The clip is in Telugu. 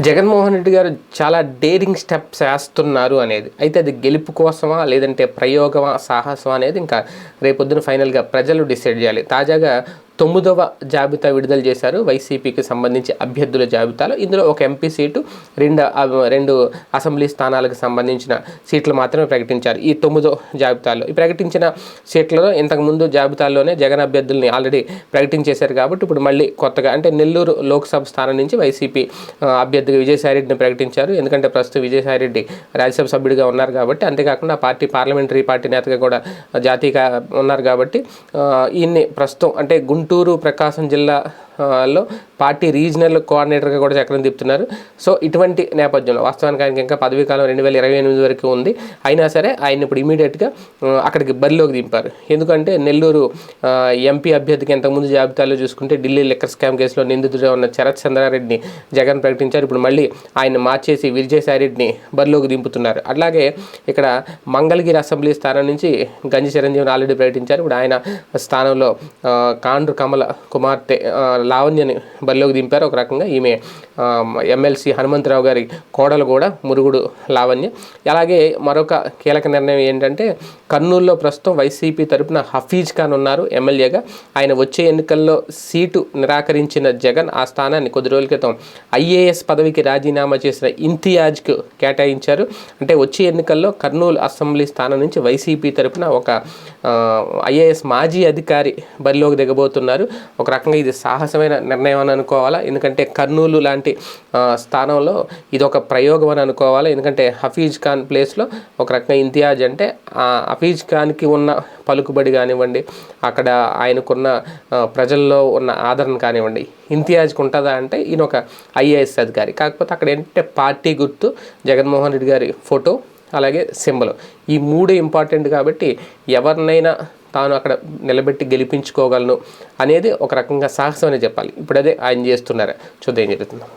జగన్మోహన్ రెడ్డి గారు చాలా డేరింగ్ స్టెప్స్ వేస్తున్నారు అనేది. అయితే అది గెలుపు కోసమా లేదంటే ప్రయోగమా సాహసమా అనేది ఇంకా రేపొద్దున ఫైనల్గా ప్రజలు డిసైడ్ చేయాలి. తాజాగా తొమ్మిదవ జాబితా విడుదల చేశారు. వైసీపీకి సంబంధించి అభ్యర్థుల జాబితాలో ఇందులో ఒక ఎంపీ సీటు రెండు రెండు అసెంబ్లీ స్థానాలకు సంబంధించిన సీట్లు మాత్రమే ప్రకటించారు ఈ తొమ్మిదో జాబితాలో. ఈ ప్రకటించిన సీట్లలో ఇంతకుముందు జాబితాల్లోనే జగన్ అభ్యర్థుల్ని ఆల్రెడీ ప్రకటించేశారు కాబట్టి ఇప్పుడు మళ్ళీ కొత్తగా అంటే నెల్లూరు లోక్సభ స్థానం నుంచి వైసీపీ అభ్యర్థి అభ్యర్థిగా విజయసాయిరెడ్డిని ప్రకటించారు. ఎందుకంటే ప్రస్తుతం విజయసాయిరెడ్డి రాజ్యసభ సభ్యుడిగా ఉన్నారు కాబట్టి అంతేకాకుండా పార్టీ పార్లమెంటరీ పార్టీ నేతగా కూడా జాతీయ ఉన్నారు కాబట్టి ఈయన్ని ప్రస్తుతం అంటే గుంటూరు ప్రకాశం జిల్లా లో పార్టీ రీజనల్ కోఆర్డినేటర్గా కూడా చక్రం తిప్పుతున్నారు. సో ఇటువంటి నేపథ్యంలో వాస్తవానికి ఆయనకి ఇంకా పదవీ కాలం రెండు వేల ఇరవై ఎనిమిది వరకు ఉంది. అయినా సరే ఆయన ఇప్పుడు ఇమీడియట్గా అక్కడికి బరిలోకి దింపారు. ఎందుకంటే నెల్లూరు ఎంపీ అభ్యర్థికి ఇంతకుముందు జాబితాలో చూసుకుంటే ఢిల్లీ లిక్కర్ స్కామ్ కేసులో నిందితుడిగా ఉన్న శరత్ చంద్రారెడ్డిని జగన్ ప్రకటించారు. ఇప్పుడు మళ్ళీ ఆయన మార్చేసి విజయసాయిరెడ్డిని బరిలోకి దింపుతున్నారు. అట్లాగే ఇక్కడ మంగళగిరి అసెంబ్లీ స్థానం నుంచి గంజి చిరంజీవిని ఆల్రెడీ ప్రకటించారు. ఇప్పుడు ఆయన స్థానంలో కాండ్రు కమల కుమార్తె లావణ్యని బరిలోకి దింపారు. ఒక రకంగా ఈమె ఎమ్మెల్సీ హనుమంతరావు గారి కోడలు కూడా మురుగుడు లావణ్య. అలాగే మరొక కీలక నిర్ణయం ఏంటంటే కర్నూలులో ప్రస్తుతం వైసీపీ తరపున హఫీజ్ ఖాన్ ఉన్నారు ఎమ్మెల్యేగా. ఆయన వచ్చే ఎన్నికల్లో సీటు నిరాకరించిన జగన్ ఆ స్థానాన్ని కొద్ది రోజుల క్రితం ఐఏఎస్ పదవికి రాజీనామా చేసిన ఇంతియాజ్కు కేటాయించారు. అంటే వచ్చే ఎన్నికల్లో కర్నూలు అసెంబ్లీ స్థానం నుంచి వైసీపీ తరపున ఒక ఐఏఎస్ మాజీ అధికారి బరిలోకి దిగబోతున్నారు. ఒక రకంగా ఇది సాహస సాహసమైన నిర్ణయం అని అనుకోవాలా? ఎందుకంటే కర్నూలు లాంటి స్థానంలో ఇది ఒక ప్రయోగం అని అనుకోవాలా? ఎందుకంటే హఫీజ్ ఖాన్ ప్లేస్లో ఒక రకంగా ఇంతియాజ్ అంటే ఆ హఫీజ్ ఖాన్కి ఉన్న పలుకుబడి కానివ్వండి అక్కడ ఆయనకున్న ప్రజల్లో ఉన్న ఆదరణ కానివ్వండి ఇంతియాజ్కి ఉంటుందా అంటే ఈయన ఒక ఐఏఎస్ అధికారి. కాకపోతే అక్కడ ఏంటంటే పార్టీ గుర్తు జగన్మోహన్ రెడ్డి గారి ఫోటో అలాగే సింబల్. ఈ మూడు ఇంపార్టెంట్ కాబట్టి ఎవరినైనా తాను అక్కడ నిలబెట్టి గెలిపించుకోగలను అనేది ఒక రకంగా సాహసం అనే చెప్పాలి. ఇప్పుడు అదే ఆయన చేస్తున్నారు. చూద్దాం ఏం జరుగుతుందో.